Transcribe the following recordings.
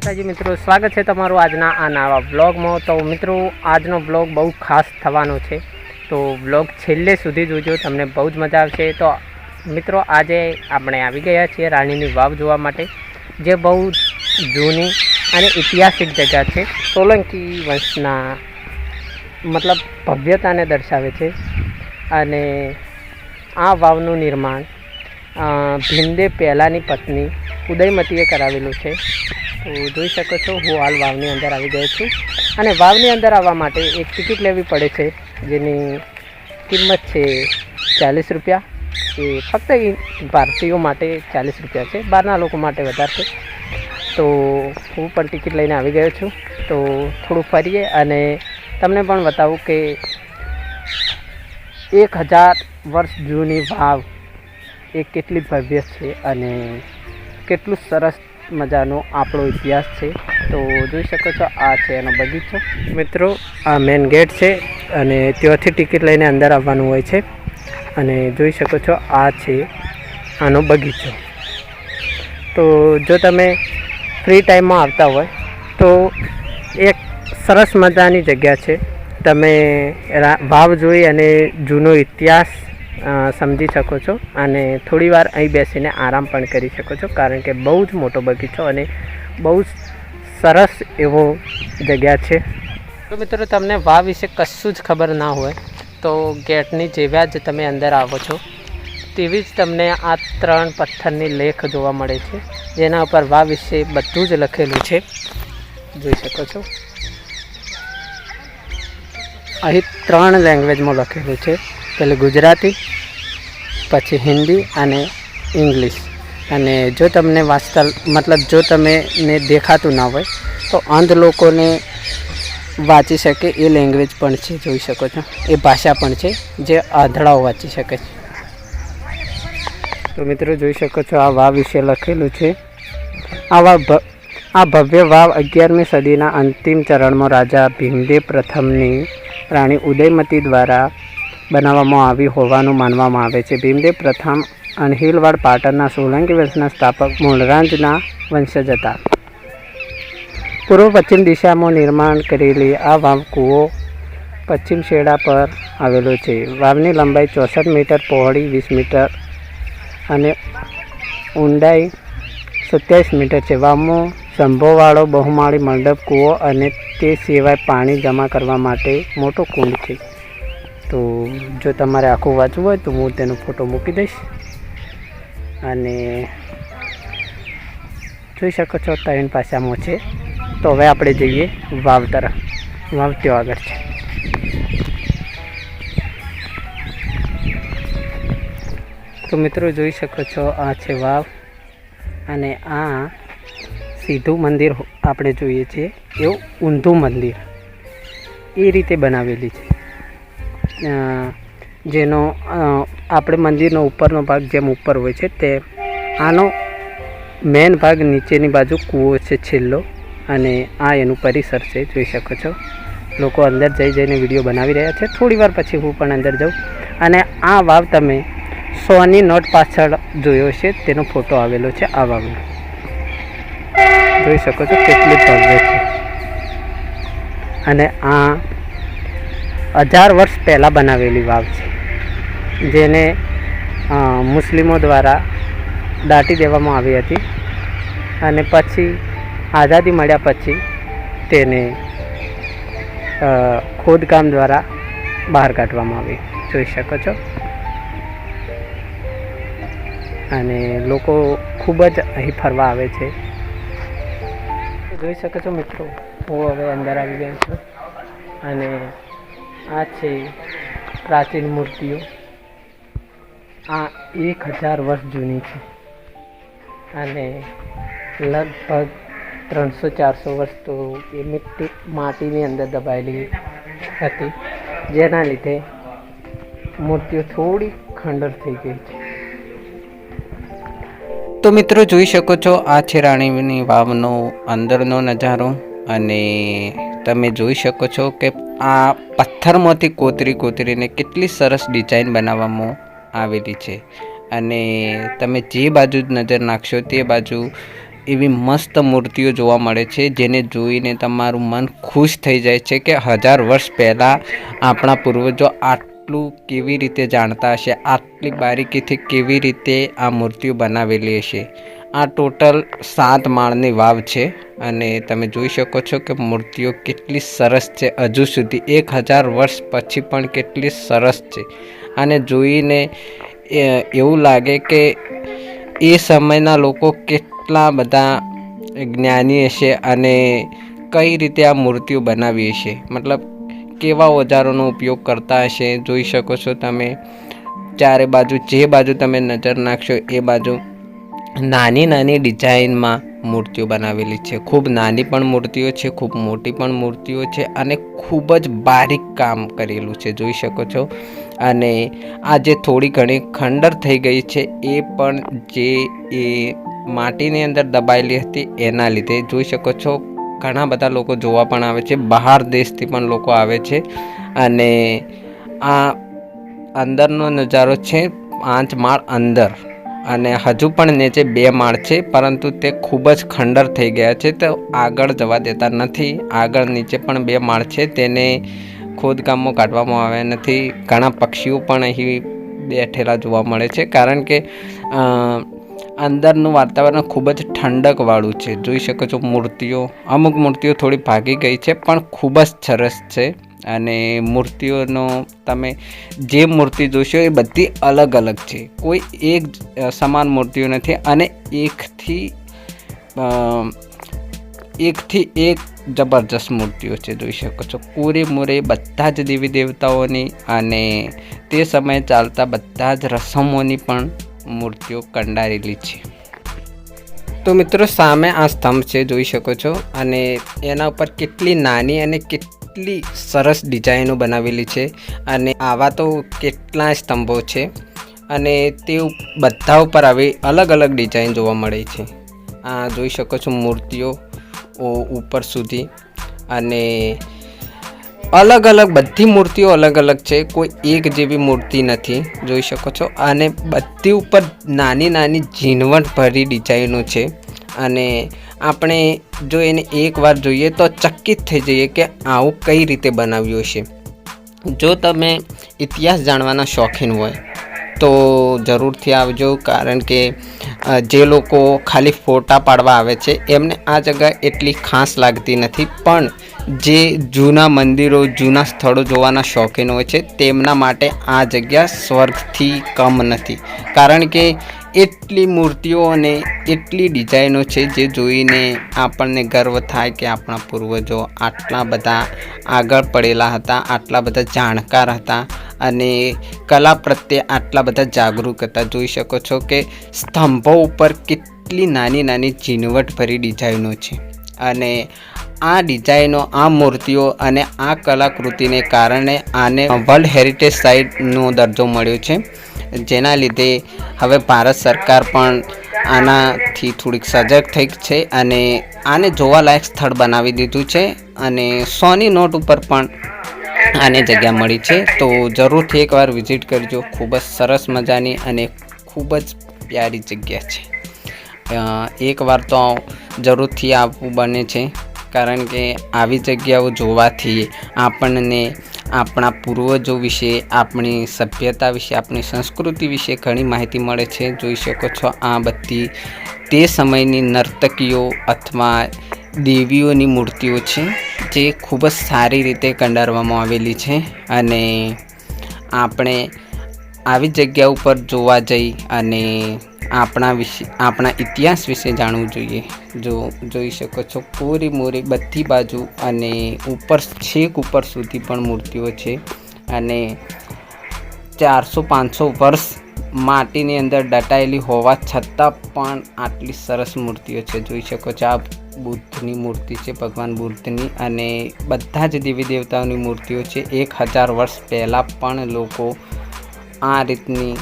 માતાજી મિત્રો, સ્વાગત છે તમારું આજના આ નવા બ્લોગમાં તો મિત્રો, આજનો બ્લોગ બહુ ખાસ થવાનો છે. તો બ્લોગ છેલ્લે સુધી જોજો, તમને બહુ જ મજા આવશે. તો મિત્રો, આજે આપણે આવી ગયા છીએ રાણીની વાવ જોવા માટે, જે બહુ જૂની અને ઐતિહાસિક જગ્યા છે. સોલંકી વંશના મતલબ ભવ્યતાને દર્શાવે છે. અને આ વાવનું નિર્માણ ભીમદેવ પહેલાંની પત્ની ઉદયમતીએ કરાવેલું છે. તો જોઈ શકો છો, હું હાલ વાવની અંદર આવી ગયો છું. અને વાવની અંદર આવવા માટે એક ટિકિટ લેવી પડે છે, જેની કિંમત છે ચાલીસ રૂપિયા. એ ફક્ત ભારતીયો માટે ચાલીસ રૂપિયા છે, બહારના લોકો માટે વધારે છે. તો હું પણ ટિકિટ લઈને આવી ગયો છું. તો થોડું ફરીએ અને તમને પણ બતાવું કે એક હજાર વર્ષ જૂની વાવ એ કેટલી ભવ્ય છે અને કેટલું સરસ મજાનો આપણો ઇતિહાસ છે. તો જોઈ શકો છો, આ છે એનો બગીચો. મિત્રો, આ મેન ગેટ છે અને ત્યાંથી ટિકિટ લઈને અંદર આવવાનું હોય છે. અને જોઈ શકો છો, આ છે આનો બગીચો. તો જો તમે ફ્રી ટાઈમમાં આવતા હોય, તો એક સરસ મજાની જગ્યા છે. તમે ભાવ જોઈ અને જૂનો ઇતિહાસ સમજી શકો છો અને થોડી વાર અહીં બેસીને આરામ પણ કરી શકો છો, કારણ કે બહુ જ મોટો બગીચો અને બહુ જ સરસ એવો જગ્યા છે. તો મિત્રો, તમને વાવ વિશે કશું જ ખબર ના હોય તો ગેટની જેવા જ તમે અંદર આવો છો. તેવી જ તમને આ ત્રણ પથ્થરની લેખ જોવા મળે છે, જેના ઉપર વાવ વિશે બધું જ લખેલું છે. જોઈ શકો છો. અહીં ત્રણ લેંગ્વેજમાં લખેલું છે. પેલું ગુજરાતી, પછી હિન્દી અને ઇંગ્લિશ. અને જો તમને વાંચતા મતલબ જો તમે ને દેખાતું ના હોય, તો અંધ લોકોને વાંચી શકે, એ લેંગ્વેજ પણ છે, જોઈ શકો છો. એ ભાષા પણ છે, જે આંધળાઓ વાંચી શકે છે. તો મિત્રો જોઈ શકો છો, આ વાવ વિશે લખેલું છે. આ વાવ આ ભવ્ય વાવ અગિયારમી સદીના અંતિમ ચરણમાં રાજા ભીમદેવ પ્રથમની રાણી ઉદયમતી દ્વારા બનાવવામાં આવી હોવાનું માનવામાં આવે છે. ભીમદેવ પ્રથમ અણહિલવાડ પાટણના સોલંકી વંશના સ્થાપક મૂળરાંજના વંશજ હતા પૂર્વ પશ્ચિમ દિશામાં નિર્માણ કરેલી આ વાવ કૂવો પશ્ચિમ શેડા પર આવેલો છે. વાવની લંબાઈ ચોસઠ મીટર, પહોળી વીસ મીટર અને ઊંડાઈ સત્યાવીસ મીટર છે. વાવમાં સંભોવાળો બહુમાળી મંડપ, કૂવો અને તે સિવાય પાણી જમા કરવા માટે મોટો કુંડ છે. તો જો તમારે આખું વાંચવું હોય તો હું તેનો ફોટો મૂકી દઈશ. અને જોઈ શકો છો ત્રણ પાસામાં છે. તો હવે આપણે જઈએ વાવ તરફ. વાવ ત્યાં આગળ છે. તો મિત્રો જોઈ શકો છો, આ છે વાવ. અને આ સીધું મંદિર આપણે જોઈએ છીએ, એવું ઊંધું મંદિર. એ રીતે બનાવેલી છે. જેનો આપણે મંદિરનો ઉપરનો ભાગ જેમ ઉપર હોય છે તે, આનો મેન ભાગ નીચેની બાજુ કૂવો છે છેલ્લો અને આ એનું પરિસર છે, જોઈ શકો છો. લોકો અંદર જઈ જઈને વીડિયો બનાવી રહ્યા છે. થોડી વાર પછી હું પણ અંદર જાઉં. અને આ વાવ તમે સોની નોટ પાછળ જોયો છે તેનો ફોટો આવેલો છે આ વાવનો. જોઈ શકો છો કેટલી ભવ્ય છે. અને આ હજાર વર્ષ પહેલાં બનાવેલી વાવ છે, જેને મુસ્લિમો દ્વારા દાટી દેવામાં આવી હતી અને પછી આઝાદી મળ્યા પછી તેને ખોદકામ દ્વારા બહાર કાઢવામાં આવી. જોઈ શકો છો? અને લોકો ખૂબ જ અહીં ફરવા આવે છે. જોઈ શકો છો મિત્રો? હું હવે અંદર આવી ગયો છું. અને આ છે પ્રાચીન મૂર્તિઓ. આ એક હજાર વર્ષ જૂની છે. અને લગભગ ત્રણસો ચારસો વર્ષ તો એ મિટ્ટી માટીની અંદર દબાયેલી હતી. જેના લીધે મૂર્તિઓ થોડી ખંડર થઈ ગઈ છે. તો મિત્રો જોઈ શકો છો, આ છે રાણીની વાવનો અંદરનો નજારો. અને તમે જોઈ શકો છો કે આ પથ્થરમાંથી કોતરી કોતરીને કેટલી સરસ ડિઝાઇન બનાવવામાં આવેલી છે. અને તમે જે બાજુ નજર નાખશો તે બાજુ એવી મસ્ત મૂર્તિઓ જોવા મળે છે, જેને જોઈને તમારું મન ખુશ થઈ જાય છે કે હજાર વર્ષ પહેલાં આપણા પૂર્વજો આટલું કેવી રીતે જાણતા હશે, આટલી બારીકીથી કેવી રીતે આ મૂર્તિઓ બનાવેલી હશે. આ ટોટલ સાત માળની વાવ છે અને તમે જોઈ શકો છો કે મૂર્તિઓ કેટલી સરસ છે. હજુ સુધી એક હજાર વર્ષ પછી પણ કેટલી સરસ છે. અને જોઈને એવું લાગે કે એ સમયના લોકો કેટલા બધા જ્ઞાની હશે અને કઈ રીતે આ મૂર્તિઓ બનાવી હશે. મતલબ, કેવા ઓજારોનો ઉપયોગ કરતા હશે, જોઈ શકો છો તમે. ચારે બાજુ, જે બાજુ તમે નજર નાખશો, એ બાજુ નાની નાની ડિઝાઇનમાં મૂર્તિઓ બનાવેલી છે. ખૂબ નાની પણ મૂર્તિઓ છે, ખૂબ મોટી પણ મૂર્તિઓ છે અને ખૂબ જ બારીક કામ કરેલું છે, જોઈ શકો છો. અને આ જે થોડી ઘણી ખંડર થઈ ગઈ છે, એ પણ જે એ માટીની અંદર દબાયેલી હતી એના લીધે. જોઈ શકો છો, ઘણા બધા લોકો જોવા પણ આવે છે, બહાર દેશથી પણ લોકો આવે છે. અને આ અંદરનો નજારો છે, પાંચ માળ અંદર. અને હજુ પણ નીચે બે માળ છે, પરંતુ તે ખૂબ જ ખંડર થઈ ગયા છે, તો આગળ જવા દેતા નથી. આગળ નીચે પણ બે માળ છે, તેને ખોદકામો કાઢવામાં આવ્યા નથી. ઘણા પક્ષીઓ પણ અહીં બેઠેલા જોવા મળે છે, કારણ કે અંદરનું વાતાવરણ ખૂબ જ ઠંડકવાળું છે. જોઈ શકો છો મૂર્તિઓ, અમુક મૂર્તિઓ થોડી ભાગી ગઈ છે, પણ ખૂબ જ સરસ છે. અને મૂર્તિઓનો તમે જે મૂર્તિ જોશો એ બધી અલગ અલગ છે. કોઈ એક સમાન મૂર્તિઓ નથી અને એકથી એકથી એક જબરજસ્ત મૂર્તિઓ છે જોઈ શકો છો. પૂરેપૂરે બધા જ દેવી દેવતાઓની અને તે સમયે ચાલતા બધા જ રસમોની પણ મૂર્તિઓ કંડારેલી છે. તો મિત્રો સામે આ સ્તંભ છે જોઈ શકો છો અને એના ઉપર કેટલી નાની અને કેટલી સરસ ડિઝાઇનો બનાવેલી છે અને આવા તો કેટલા સ્તંભો છે અને તે બધા ઉપર આવી અલગ અલગ ડિઝાઇન જોવા મળે છે. આ જોઈ શકો છો મૂર્તિઓ ઉપર સુધી અને અલગ અલગ બધી મૂર્તિઓ અલગ અલગ છે, કોઈ એક જેવી મૂર્તિ નથી, જોઈ શકો છો. અને બધી ઉપર નાની નાની ઝીણવટ ભરી ડિઝાઇનો છે અને આપણે જો એને એકવાર જોઈએ તો ચકિત થઈ જઈએ કે આવું કઈ રીતે બનાવ્યું છે. જો તમે ઇતિહાસ જાણવાના શોખીન હોય, તો જરૂરથી આવજો, કારણ કે જે લોકો ખાલી ફોટા પાડવા આવે છે, એમને આ જગ્યા એટલી ખાસ લાગતી નથી. પણ જે જૂના મંદિરો, જૂના સ્થળો જોવાના શોખીન હોય છે, તેમના માટે આ જગ્યા સ્વર્ગથી કમ નથી. કારણ કે એટલી મૂર્તિઓ અને એટલી ડિઝાઇનો છે જે જોઈને આપણને ગર્વ થાય કે આપણા પૂર્વજો આટલા બધા આગળ પડેલા હતા, આટલા બધા જાણકાર હતા અને કલા પ્રત્યે આટલા બધા જાગૃત હતા. જોઈ શકો છો કે સ્તંભો ઉપર કેટલી નાની નાની ઝીણવટ ભરી ડિઝાઇનો છે અને આ ડિઝાઇનો, આ મૂર્તિઓ અને આ કલાકૃતિને કારણે આને વર્લ્ડ હેરિટેજ સાઇટનો દરજ્જો મળ્યો છે. જેના લીધે હવે ભારત સરકાર પણ આનાથી થોડીક સજગ થઈ છે અને આને જોવાલાયક સ્થળ બનાવી દીધું છે અને સોની નોટ ઉપર પણ આને જગ્યા મળી છે. તો જરૂરથી એકવાર વિઝિટ કરજો. ખૂબ જ સરસ મજાની અને ખૂબ જ પ્યારી જગ્યા છે. એકવાર તો જરૂરથી આવવું બને છે. કારણ કે આવી જગ્યાઓ જોવાથી આપણને આપણા પૂર્વજો વિશે, આપણી સભ્યતા વિશે, આપણી સંસ્કૃતિ વિશે ઘણી માહિતી મળે છે. જોઈ શકો છો આ બધી તે સમયની નર્તકીઓ અથવા દેવીઓની મૂર્તિઓ છે, જે ખૂબ જ સારી રીતે કંડારવામાં આવેલી છે અને આપણે આવી જગ્યા ઉપર જોવા જઈ અને આપણા વિશે, આપણા ઇતિહાસ વિશે જાણવું જોઈએ. જો, જોઈ શકો છો પૂરી મોરી બધી બાજુ અને ઉપર, છેક ઉપર સુધી પણ મૂર્તિઓ છે. અને ચારસો પાંચસો વર્ષ માટીની અંદર દટાયેલી હોવા છતાં પણ આટલી સરસ મૂર્તિઓ છે. જોઈ શકો છો આ બુદ્ધની મૂર્તિ છે, ભગવાન બુદ્ધની. અને બધા જ દેવી દેવતાઓની મૂર્તિઓ છે. એક હજાર વર્ષ પહેલાં પણ લોકો આ રીતની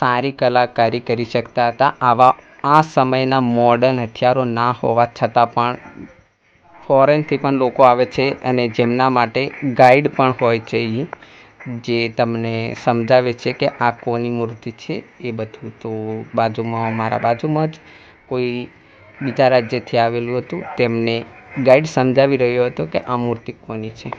સારી કલાકારી કરી શકતા હતા. આવા, આ સમયના મોડર્ન હથિયારો ના હોવા છતાં પણ ફોરેનથી પણ લોકો આવે છે અને જેમના માટે ગાઈડ પણ હોય છે એ જે તમને સમજાવે છે કે આ કોની મૂર્તિ છે એ બધું. તો બાજુમાં, મારા બાજુમાં જ કોઈ બીજા રાજ્યથી આવેલું હતું. તેમને ગાઈડ સમજાવી રહ્યો હતો કે આ મૂર્તિ કોની છે.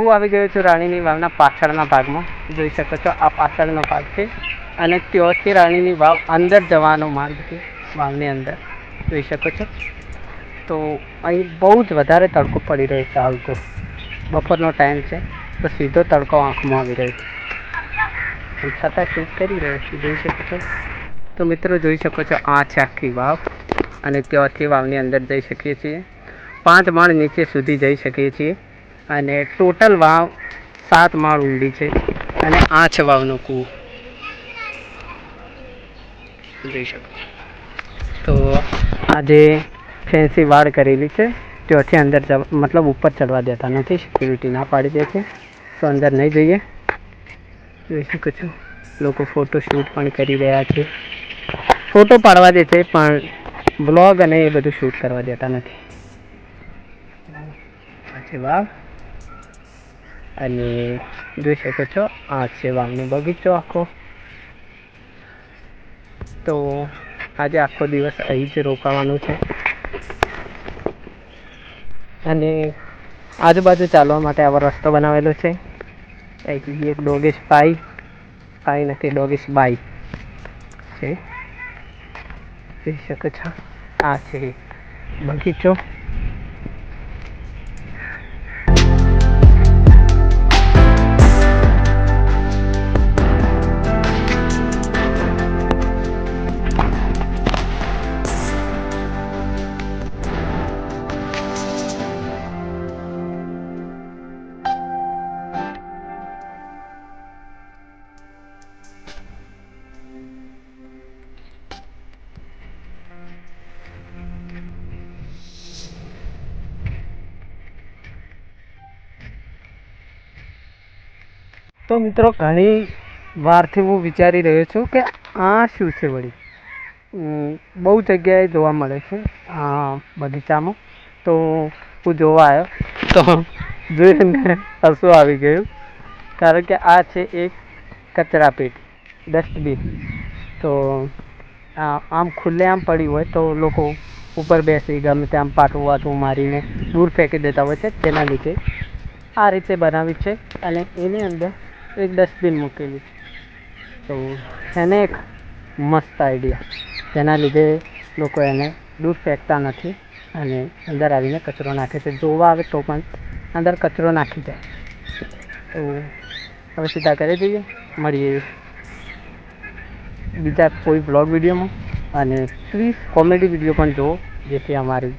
હું આવી ગયો છું રાણીની વાવના પાછળના ભાગમાં. જોઈ શકો છો આ પાછળનો ભાગ છે અને ત્યાંથી રાણીની વાવ અંદર જવાનો માર્ગ છે વાવની અંદર. જોઈ શકો છો. તો અહીં બહુ જ વધારે તડકો પડી રહ્યો છે હાલ બપોરનો ટાઈમ છે, તો સીધો તડકો આંખમાં આવી રહ્યો છે. છતાં શૂટ કરી રહ્યો છું જોઈ શકો છો. તો મિત્રો જોઈ શકો છો આ છે આખી વાવ અને ત્યાંથી વાવની અંદર જઈ શકીએ છીએ. પાંચ માળ નીચે સુધી જઈ શકીએ છીએ. અને ટોટલ વાવ સાત માળ ઊંડી છે અને આ છે વાવનો કૂવો. જોઈ શકો. તો આજે ફેન્સી વાડ કરેલી છે. ત્યાંથી અંદર મતલબ ઉપર ચડવા દેતા નથી સિક્યુરિટી ના પાડી દે છે. તો અંદર નહીં જઈએ. જોઈ શકો છો. લોકો ફોટો શૂટ પણ કરી રહ્યા છે. ફોટો પાડવા દે છે, પણ બ્લોગ અને એ બધું શૂટ કરવા દેતા નથી. આ વાવ અને જોઈ શકો છો, આ છે વાવનો બગીચો આખો. તો આજે આખો દિવસ અહીં જ રોકાવાનું છે. અને આજુબાજુ ચાલવા માટે આવો રસ્તો બનાવેલો છે. એક એક ડોગેશ પાઈ ભાઈ નથી ડોગેશ બાઈ છે. જોઈ શકો છો, આ છે બગીચો. તો મિત્રો, ઘણી વારથી હું વિચારી રહ્યો છું કે આ શું છે વળી? બહુ જગ્યાએ જોવા મળે છે આ બગીચામાં. તો હું જોવા આવ્યો. તો જોઈને હસું આવી ગયું. કારણ કે આ છે એક કચરા પેટી ડસ્ટબિન. તો આમ ખુલ્લેઆમ પડી હોય તો લોકો ઉપર બેસી ગમે ત્યાં પાટું વાટું મારીને દૂર ફેંકી દેતા હોય છે તેના લીધે. આ રીતે બનાવી છે અને એની અંદર એક ડસ્ટબિન મૂકેલી. તો એને એક મસ્ત આઈડિયા તેના લીધે લોકો એને દૂર ફેંકતા નથી અને અંદર આવીને કચરો નાખે છે. જોવા આવે તો પણ અંદર કચરો નાખી જાય તો હવે સીધા કરી દઈએ મળીએ. બીજા કોઈ બ્લોગ વિડીયોમાં. અને પ્લીઝ કોમેડી વીડિયો પણ જુઓ, જેથી અમારી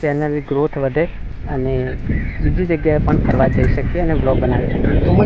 ચેનલની ગ્રોથ વધે. અને બીજી જગ્યાએ પણ ફરવા જઈ શકીએ અને બ્લોગ બનાવી શકીએ.